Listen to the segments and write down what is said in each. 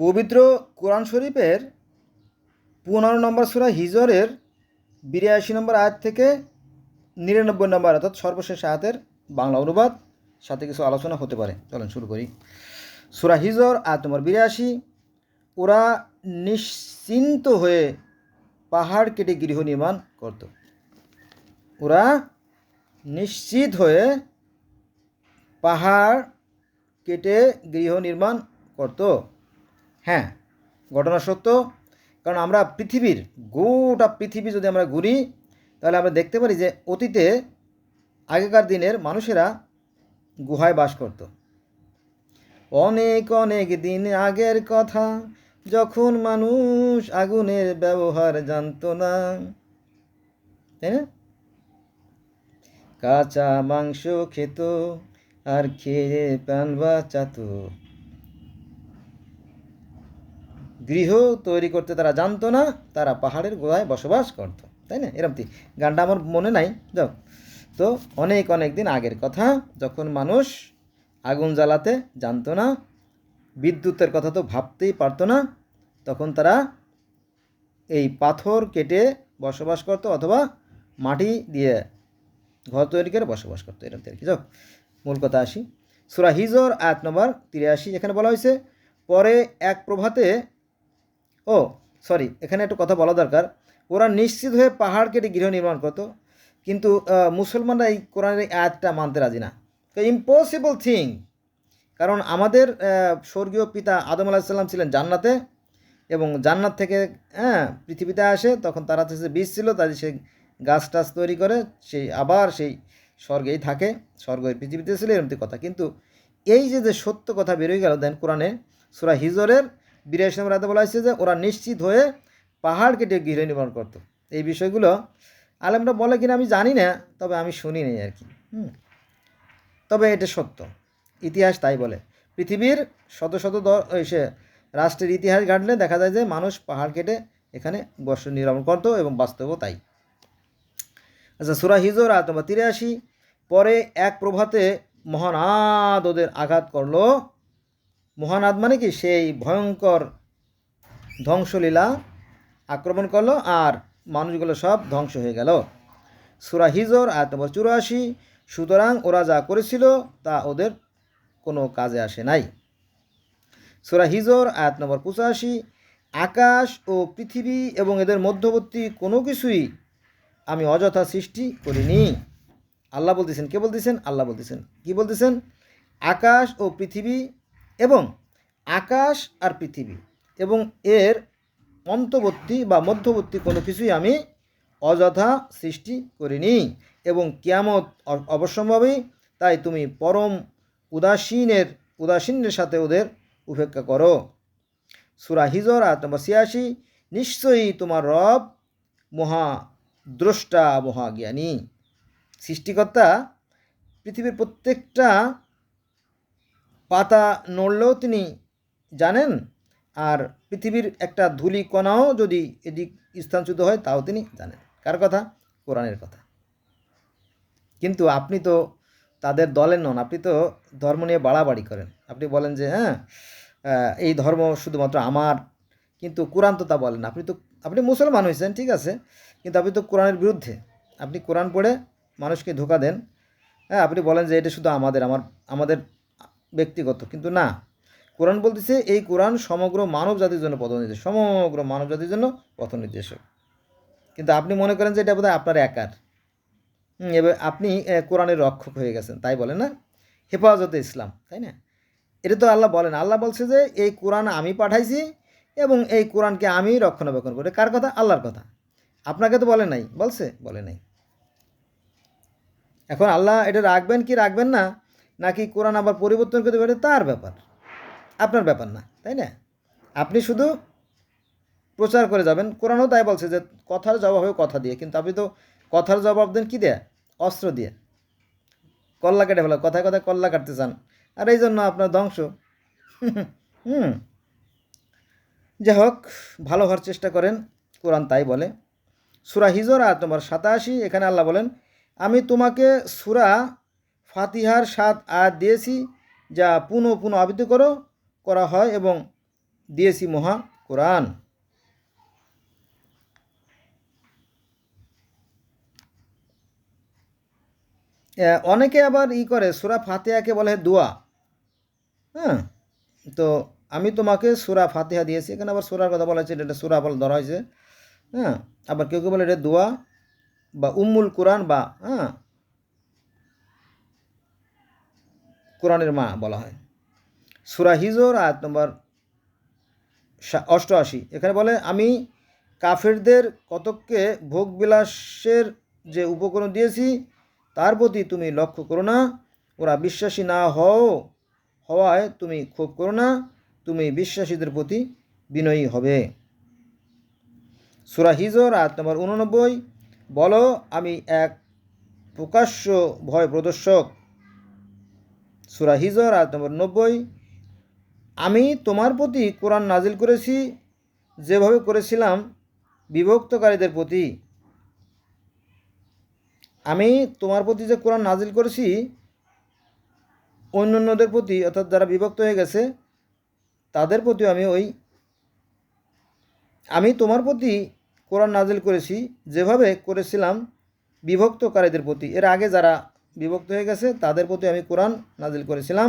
পবিত্র কোরআন শরীফের পনেরো নম্বর সুরা হিজরের বিরাশি নম্বর আয়াত থেকে নিরানব্বই নম্বর অর্থাৎ সর্বশেষ আয়াতের বাংলা অনুবাদ। সাথে কিছু আলোচনা হতে পারে। চলেন শুরু করি। সুরা হিজর, আয়াত নম্বর বিরাশি। ওরা নিশ্চিন্ত হয়ে পাহাড় কেটে গৃহ নির্মাণ করত। ওরা নিশ্চিত হয়ে পাহাড় কেটে গৃহ নির্মাণ করত। হ্যাঁ ঘটনা সত্য। কারণ আমরা পৃথিবীর, গোটা পৃথিবী যদি আমরা ঘুরি, তাহলে আমরা দেখতে পারি যে অতীতে আগেকার দিনের মানুষেরা গুহায় বাস করত। অনেক অনেক দিন আগের কথা, যখন মানুষ আগুনের ব্যবহার জানতো না। তাই কাঁচা মাংস খেত, আর খেয়ে প্রাণ বাঁচাতো। গৃহ তৈরি করতে তারা জানতো না, তারা পাহাড়ের গোড়ায় বসবাস করতো, তাই না? এরকম গানটা আমার মনে নাই। যাও। তো অনেক অনেক দিন আগের কথা, যখন মানুষ আগুন জ্বালাতে জানতো না, বিদ্যুতের কথা তো ভাবতেই পারতো না, তখন তারা এই পাথর কেটে বসবাস করতো অথবা মাটি দিয়ে ঘর তৈরি করে বসবাস করতো এরকম আর কি। যাও, মূল কথা আসি। সুরা হিজর আয়াত নম্বর তিরাশি এখানে বলা হয়েছে, পরে এক প্রভাতে ও সরি এখানে একটু কথা বলা দরকার। ওরা নিশ্চিত হয়ে পাহাড় কেটে গৃহ নির্মাণ করতো, কিন্তু মুসলমানরা এই কোরআনের আয়াতটা মানতে রাজি না। ইম্পসিবল থিং কারণ আমাদের স্বর্গীয় পিতা আদম আলাহিসাল্লাম ছিলেন জান্নাতে, এবং জান্নাত থেকে হ্যাঁ পৃথিবীতে আসে, তখন তারা হচ্ছে বীজ ছিল তাদের সেই গাছ টাছ তৈরি করে সেই আবার সেই স্বর্গেই থাকে স্বর্গ এই পৃথিবীতে ছিল এরকম কথা। কিন্তু এই যে যে সত্য কথা বেরোয় গেল, দেন কোরআনে, সুরা হিজরের বিরাশি নম্বর আয়াতে বলা হয়েছে যে, ওরা নিশ্চিত হয়ে পাহাড় কেটে গৃহ নির্মাণ করতো। এই বিষয়গুলো আলেমরা বলে কিনা আমি জানি না, তবে আমি শুনি নাই আর কি। তবে এটা সত্য। ইতিহাস তাই বলে। পৃথিবীর শত শত সে রাষ্ট্রের ইতিহাস ঘাটলে দেখা যায় যে, মানুষ পাহাড় কেটে এখানে বর্ষ নির্মাণ করতো এবং বাস্তবও তাই। আচ্ছা সুরা হিজর নম্বর তিরাশি। পরে এক প্রভাতে মহানাদ ওদের আঘাত করল। মহানাদ মানে কি? সেই ভয়ঙ্কর ধ্বংসলীলা আক্রমণ করল আর মানুষগুলো সব ধ্বংস হয়ে গেল। সুরা হিজর, আয়াত নম্বর চুরাশি, সুতরাং ওরা যা করেছিল তা ওদের কোনো কাজে আসে নাই। সুরা হিজর, আয়াত নম্বর পঁচাশি, আকাশ ও পৃথিবী এবং এদের মধ্যবর্তী কোনো কিছুই আমি অযথা সৃষ্টি করিনি। আল্লাহ বলতেছেন, কে বলতেছেন? আল্লাহ বলতেছেন। কি বলতেছেন? আকাশ ও পৃথিবী এবং আকাশ আর পৃথিবী এবং এর অন্তবর্তী বা মধ্যবর্তী কোনো কিছুই আমি অযথা সৃষ্টি করিনি এবং কিয়ামত অ- অবশ্যম্ভাবী, তাই তুমি পরম উদাসীনের উদাসীনের সাথে ওদের উপেক্ষা করো। সুরা হিজর, আয়াত নম্বর ছিয়াশি, নিশ্চয়ই তোমার রব মহা দ্রষ্টা মহাজ্ঞানী সৃষ্টিকর্তা পৃথিবীর প্রত্যেকটা পাতা নড়লেও তিনি জানেন, আর পৃথিবীর একটা ধুলি কণাও যদি এদিক স্থানচ্যুত হয়, তাও তিনি জানেন। কার কথা? কোরআনের কথা। কিন্তু আপনি তো তাদের দলের নন, আপনি তো ধর্ম নিয়ে বাড়াবাড়ি করেন। আপনি বলেন যে হ্যাঁ এই ধর্ম শুধুমাত্র আমার। কিন্তু কোরআন তো তা বলেন। আপনি তো, আপনি মুসলমান হয়েছেন, ঠিক আছে, কিন্তু আপনি তো কোরআনের বিরুদ্ধে। আপনি কোরআন পড়ে মানুষকে ধোকা দেন। হ্যাঁ আপনি বলেন যে, এটা শুধু আমাদের, আমার, আমাদের ব্যক্তিগত, কিন্তু না। কোরআন বলতেছে, এই কোরআন সমগ্র মানব জাতির জন্য পথ নির্দেশ সমগ্র মানব জাতির জন্য পথ নির্দেশক। কিন্তু আপনি মনে করেন যে এটা বোধহয় আপনার একার। এবার আপনি কোরআনের রক্ষক হয়ে গেছেন, তাই বলে না? হেফাজতে ইসলাম, তাই না? এটা তো আল্লাহ বলেন, আল্লাহ বলছে যে, এই কোরআন আমি পাঠাইছি এবং এই কোরআনকে আমি রক্ষণাবেক্ষণ করি। কার কথা? আল্লাহর কথা। আপনাকে তো বলে নাই, বলছে? বলে নাই। এখন আল্লাহ এটা রাখবেন কি রাখবেন না? নাকি কোরআন আবার পরিবর্তন করতে পারে? তার ব্যাপার। আপনার ব্যাপার না, তাই না? আপনি শুধু প্রচার করে যাবেন। কোরআনও তাই বলছে যে, কথার জবাব হবে কথা দিয়ে। কিন্তু আপনি তো কথার জবাব দেন কী দেয়া? অস্ত্র দিয়ে। কল্লা কেটে ফেলা। কথায় কথায় কল্লা কাটতে চান। আর এই জন্য আপনার ধ্বংস। হুম। যাই হোক, ভালো হওয়ার চেষ্টা করেন। কোরআন তাই বলে। সুরা হিজর আয়াত নম্বর সাতাশি, এখানে আল্লাহ বলেন, আমি তোমাকে সুরা ফাতিহার সাত আয়াত দিয়েছি, যা পুনঃ পুনঃ আবৃত্তি করো, করা হয় এবং দিয়েছি মহা কোরআন। অনেকে আবার ই করে, সুরা ফাতেহাকে বলে দোয়া। হ্যাঁ তো আমি তোমাকে সুরা ফাতিহা দিয়েছি, এখানে আবার সুরার কথা বলা হয়েছে, এটা সুরা বলে ধরা হয়েছে। হ্যাঁ আবার কেউ কেউ বলে এটা দোয়া বা উম্মুল কোরআন বা হ্যাঁ কোরআনের মা বলা হয়। সুরা হিজর, আয়াত নম্বর অষ্টআশি। এখানে বলে, আমি কাফেরদের কতককে ভোগবিলাসের যে উপকরণ দিয়েছি, তার প্রতি তুমি লক্ষ্য করো না। ওরা বিশ্বাসী না হও হওয়ায় তুমি ক্ষোভ করো না। তুমি বিশ্বাসীদের প্রতি বিনয়ী হবে। সুরা হিজর, আয়াত নম্বর উননব্বই। বলো, আমি এক প্রকাশ্য ভয় প্রদর্শক। সুরা হিজর, আয়াত নম্বর নব্বই। আমি তোমার প্রতি কোরআন নাজিল করেছি, যেভাবে করেছিলাম বিভক্তকারীদের প্রতি। আমি তোমার প্রতি যে কোরআন নাজিল করেছি অন্য অন্যদের প্রতি, অর্থাৎ যারা বিভক্ত হয়ে গেছে, তাদের প্রতিও আমি ওই। আমি তোমার প্রতি কোরআন নাজিল করেছি, যেভাবে করেছিলাম বিভক্তকারীদের প্রতি। এর আগে যারা বিভক্ত হয়ে গেছে, তাদের প্রতি আমি কোরআন নাজিল করেছিলাম,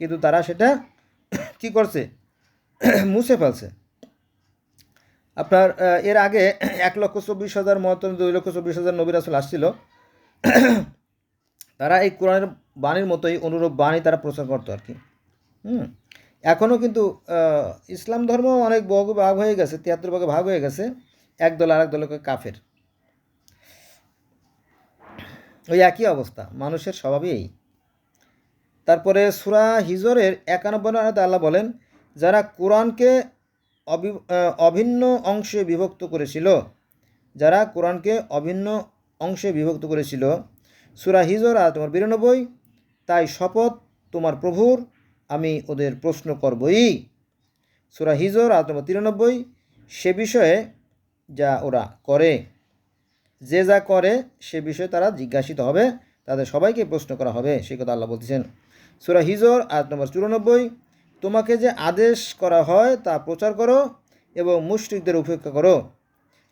কিন্তু তারা সেটা কি করছে? মুছে ফেলছে। আপনার এর আগে এক লক্ষ চব্বিশ হাজার মহত্তম দুই লক্ষ চব্বিশ হাজার নবী রাসুল আসছিল। তারা এই কোরআনের বাণীর মতোই অনুরূপ বাণী তারা প্রচার করতো আর কি। হুম। এখনও কিন্তু ইসলাম ধর্ম অনেক ভাগ হয়ে গেছে, তিয়াত্তর ভাগে ভাগ হয়ে গেছে, এক দল আর এক দলকে কাফের। ওই একই অবস্থা, মানুষের স্বভাবই এই। তারপরে সুরা হিজরের একানব্বই আয়াতে আল্লাহ বলেন, যারা কোরআনকে অবি অভিন্ন অংশে বিভক্ত করেছিল, যারা কোরআনকে অভিন্ন অংশে বিভক্ত করেছিল, সুরা হিজর আর তোমার বিরানব্বই, তাই শপথ তোমার প্রভুর, আমি ওদের প্রশ্ন করবই। সুরা হিজর আর তোমার তিরানব্বই, সে বিষয়ে যা ওরা করে। যে যা করে, সে বিষয়ে তারা জিজ্ঞাসিত হবে। তাদের সবাইকে প্রশ্ন করা হবে। সে কথা আল্লাহ বলতেছেন। সুরা হিজর, আয়াত নম্বর চুরানব্বই, তোমাকে যে আদেশ করা হয় তা প্রচার করো এবং মুশরিকদের উপেক্ষা করো।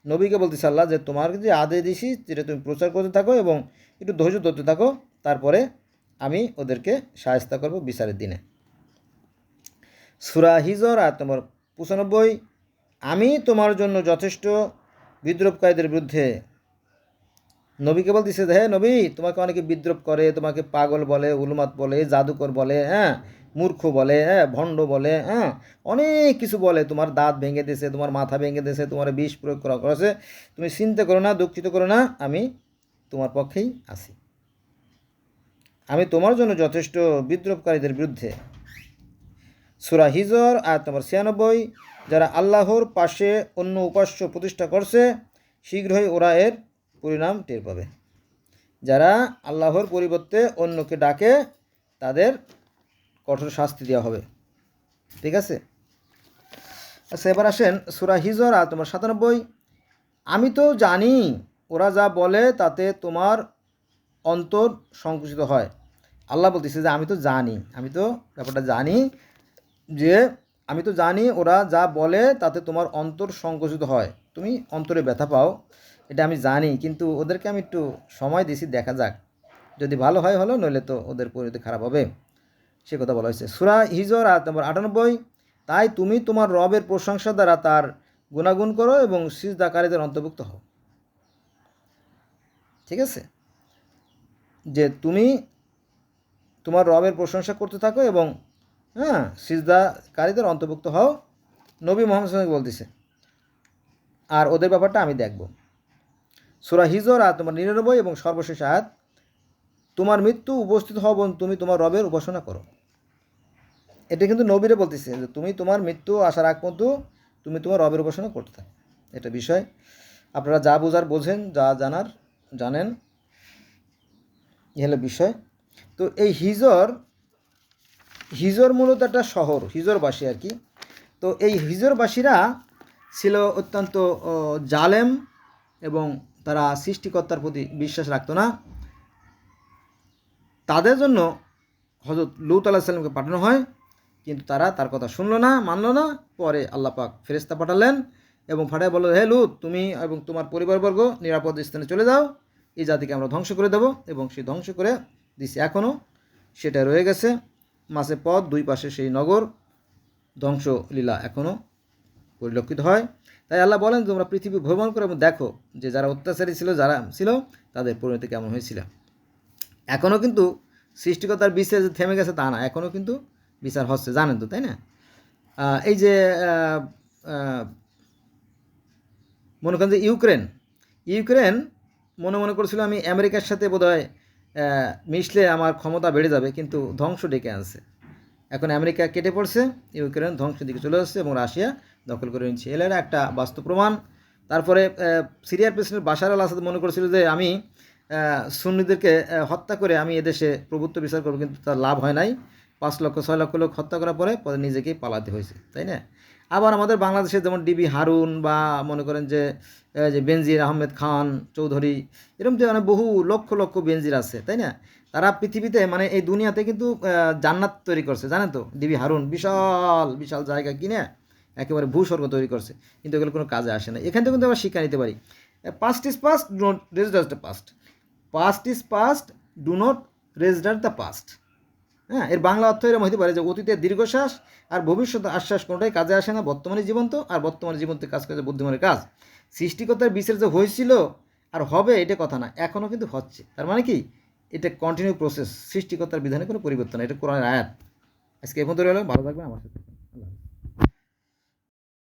নবীকে বলতে আল্লাহ যে, তোমার যে আদেশ দিছি যেটা তুমি প্রচার করতে থাকো এবং একটু ধৈর্য ধরতে থাকো, তারপরে আমি ওদেরকে সাহায্য করব বিচারের দিনে। সুরা হিজর, আয়াত নম্বর পঁচানব্বই, আমি তোমার জন্য যথেষ্ট বিদ্রোপকারীদের বিরুদ্ধে নবীকে বলতেছে হ্যাঁ নবী, তোমাকে অনেকে বিদ্রোপ করে, তোমাকে পাগল বলে, উলমাত বলে, জাদুকর বলে হ্যাঁ মূর্খ বলে হ্যাঁ ভণ্ড বলে হ্যাঁ অনেক কিছু বলে। তোমার দাঁত ভেঙে দিয়েছে, তোমার মাথা ভেঙে দিয়েছে, তোমার বিষ প্রয়োগ করা করেছে। তুমি চিন্তা করো না, দুঃখিত করো না, আমি তোমার পক্ষেই আছি। আমি তোমার জন্য যথেষ্ট বিদ্রোপকারীদের বিরুদ্ধে। সুরা হিজর, আয়াত নম্বর ছিয়ানব্বই, যারা আল্লাহর পাশে অন্য উপাস্য প্রতিষ্ঠা করছে, শীঘ্রই ওরা এর পরিণাম টের পাবে। যারা আল্লাহর পরিবর্তে অন্যকে ডাকে, তাদের কঠোর শাস্তি দেওয়া হবে। ঠিক আছে? আচ্ছা এবার আসেন সুরা হিজর আর তোমার সাতানব্বই। আমি তো জানি ওরা যা বলে তাতে তোমার অন্তর সংকুচিত হয়। আল্লাহ বলতেছে যে, আমি তো জানি, আমি তো ব্যাপারটা জানি যে, আমি তো জানি ওরা যা বলে তাতে তোমার অন্তর সংকুচিত হয়। তুমি অন্তরে ব্যথা পাও। এটা আমি জানি, কিন্তু ওদেরকে আমি একটু সময় দিছি, দেখা যাক। যদি ভালো হয়, হলো, নইলে তো ওদের পরিণতি খারাপ হবে। সে কথা বলা হয়েছে। সুরা হিজর, আয়াত নম্বর আটানব্বই, তাই তুমি তোমার রবের প্রশংসা দ্বারা তার গুণাগুণ করো এবং সিজদাকারীদের অন্তর্ভুক্ত হও। ঠিক আছে? যে তুমি তোমার রবের প্রশংসা করতে থাকো এবং হ্যাঁ সিজদাকারীদের অন্তর্ভুক্ত হও, নবী মোহাম্মদ বলতেছে। আর ওদের ব্যাপারটা আমি দেখব। সুরা হিজর আয়াত তোমার নিরানব্বই এবং সর্বশেষ আয়াত, তোমার মৃত্যু উপস্থিত হও এবং তুমি তোমার রবের উপাসনা করো। এটা কিন্তু নবীরে বলতেছে যে তুমি তোমার মৃত্যু আসার আগ পর্যন্ত তুমি তোমার রবের উপাসনা করতে থাকো। এটা বিষয়। আপনারা যা বোঝার বোঝেন, যা জানার জানেন এ হলো বিষয়। তো এই হিজর হিজর মূলত একটা শহর, হিজরবাসী আর কি। তো এই হিজরবাসীরা ছিল অত্যন্ত জালেম এবং তারা সৃষ্টিকর্তার প্রতি বিশ্বাস রাখতো না। তাদের জন্য হজরত লুত আলাহ সাল্লামকে পাঠানো হয়, কিন্তু তারা তার কথা শুনলো না, মানলো না। পরে আল্লাহ পাক ফেরেস্তা পাঠালেন এবং ফাটায় বলল হে লুত, তুমি এবং তোমার পরিবারবর্গ নিরাপদ স্থানে চলে যাও। এই জাতিকে আমরা ধ্বংস করে দেব এবং সেই ধ্বংস করে দিছি এখনও সেটা রয়ে গেছে। মাসে পথ, দুই পাশে সেই নগর ধ্বংসলীলা এখনও পরিলক্ষিত হয়। তাই আল্লাহ বলেন, তোমরা পৃথিবী ভ্রমণ করে এবং দেখো যে যারা অত্যাচারী ছিল, যারা ছিল, তাদের পরিণতি কেমন হয়েছিল। এখনও কিন্তু সৃষ্টিকতার বিচার যে থেমে গেছে তা না এখনও কিন্তু বিচার হচ্ছে, জানেন তো, তাই না? এই যে মনে করেন যে ইউক্রেন ইউক্রেন মনে মনে করেছিল, আমি আমেরিকার সাথে বোধহয় মিশলে আমার ক্ষমতা বেড়ে যাবে, কিন্তু ধ্বংস ডেকে আনছে। এখন আমেরিকা কেটে পড়ছে, ইউক্রেন ধ্বংসের দিকে চলে আসছে এবং রাশিয়া দখল করে নিচ্ছে এলের একটা বাস্তব প্রমাণ। তারপরে সিরিয়ার প্রেসিডেন্ট বাশার আল আসাদ মনে করেছিল যে আমি সুন্নিদেরকে হত্যা করে আমি এদেশে প্রভুত্ব বিচার করব, কিন্তু তার লাভ হয় নাই। পাঁচ লক্ষ, ছয় লক্ষ লোক হত্যা করার পরে পরে নিজেকেই পালাতে হয়েছে, তাই না? আবার আমাদের বাংলাদেশে যেমন ডিবি হারুন বা মনে করেন যে যে বেনজির আহমেদ খান চৌধুরী এরকম যে মানে বহু লক্ষ লক্ষ বেনজির আছে, তাই না? তারা পৃথিবীতে মানে এই দুনিয়াতে কিন্তু জান্নাত তৈরি করছে, জানেন তো? ডিবি হারুন, বিশাল বিশাল জায়গা কিনে একেবারে ভূস্বর্গ তৈরি করছে। কিন্তু এগুলো কোনো কাজে আসে না। এখান থেকে কিন্তু আমরা শিক্ষা নিতে পারি। Past is past do not register the past past is past do not register the past হ্যাঁ এর বাংলা অর্থ এরকম হতে পারে যে অতীতের দীর্ঘশ্বাস আর ভবিষ্যৎ আশ্বাস কোনোটাই কাজে আসে না, বর্তমানে জীবন্ত আর বর্তমানে জীবনতে কাজ করে বুদ্ধিমানের কাজ। সৃষ্টিকতার বিচার যে হয়েছিল আর হবে এটা কথা না এখনও কিন্তু হচ্ছে। তার মানে কি? এটা কন্টিনিউ প্রসেস সৃষ্টিকতার বিধানে কোনো পরিবর্তন। এটা কোরআনের আয়াত। আজকে এখন ধরে হলো ভালো থাকবে আমার সাথে